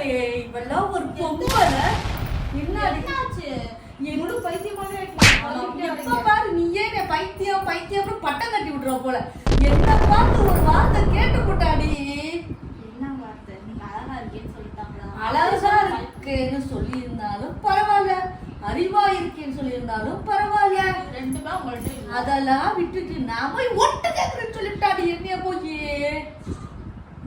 பரவாயில்லையே இவெல்லாம் ஒரு பொம்பளை? என்ன என்னாச்சு? என்னோட பைத்தியமாவே எப்ப பாரு நீயே என்னை பைத்தியம் பைத்தியம்னு பட்டம் கட்டி விட்டுற போல? என்ன பார்த்து ஒரு வார்த்தை கேட்டு போட்டாடி. என்ன வார்த்தை? நீங்க அழகா இருக்கேன்னு சொல்லிட்டாங்களா? அழகா இருக்கேன்னு சொல்லியிருந்தாலும் பரவாயில்ல. அறிவா இருக்கேன்னு சொல்லியிருந்தாலும் பரவாயில்ல. ரெண்டுமே உங்கள்ட்ட. அதெல்லாம் விட்டுட்டு நான் போய் ஒட்டு கேக்குறேன்னு சொல்லிவிட்டாடி என்னைய போய்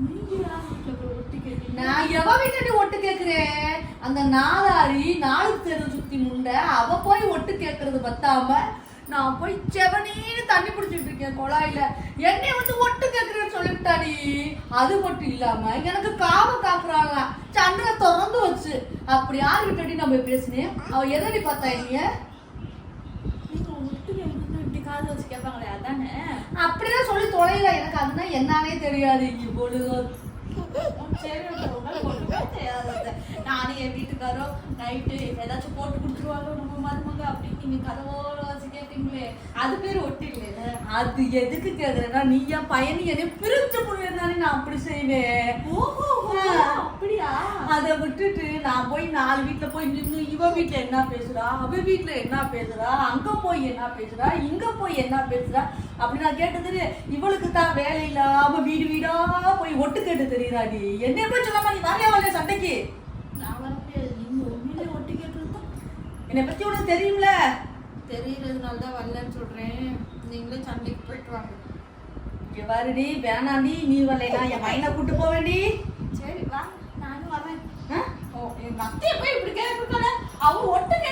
நீங்க யார் வீட்டுல போய் ஒட்டி கேட்டீங்க? நான் எவ வீட்டடி ஒட்டு கேக்குறேன் அந்த நாலாரி நாலு தெரு சுத்தி முண்டை அவ போய் ஒட்டு கேக்குறது பத்தாம நான் போய் செவனேன்னு தண்ணி பிடிச்சிட்டு இருக்கேன் குழாயில. என்னை வந்து ஒட்டு கேக்குறேன்னு சொல்லிவிட்டாடி. அது மட்டும் இல்லாம எனக்கு காவ காக்குறாங்க. சந்திர திறந்து வச்சு. அப்படி யாரு கிட்டடி நம்ம பேசினேன்? அவ எதடி பார்த்தா நீங்க அப்படிதான் சொல்லி தொலைல. எனக்கு அதுனா என்னன்னே தெரியாது. இப்பொழுது சரி நானும் என் வீட்டுக்காரரும் நைட்டு ஏதாச்சும் போட்டு கொடுத்துருவாங்க நம்ம மருமக அப்படின்னு நீங்க கதவோட வச்சு கேட்பீங்களே அது பேர் ஒட்டு இல்லைல்ல அது எதுக்கு கேக்குறேன்னா நீ என் பையனி என்னை பிரிச்சு புரியுதானே நான் அப்படி செய்வேன். ஓஹோ அப்படியா? அதை விட்டுட்டு நான் போய் நாலு வீட்ல போய் நின்று இவ வீட்ல என்ன பேசுறா? அவ வீட்ல என்ன பேசுறா? அங்க போய் என்ன பேசுறா? இங்க போய் என்ன பேசுறா? அப்படி நான் கேட்டது இவளுக்கு தான் வேலை இல்லாம வீடு வீடா போய் ஒட்டு கேட்டு தெரியுறாடி என்னைய போய் சொல்லாம நீ வரையா வரலையா சண்டைக்கு? என்னை பத்தி உனக்கு தெரியும்ல? தெரியறதுனால தான் வரலன்னு சொல்றேன். நீங்களே சண்டைக்கு போயிட்டு வாங்க. இங்க பாருடி வேணாண்டி நீ வரலைனா என் மைனை கூட்டு போவேண்டி சரி வா. நானும் வரேன். எங்க அத்தையை போய் இப்படி கேட்கக்கூடாது அவ ஒட்டு ஆ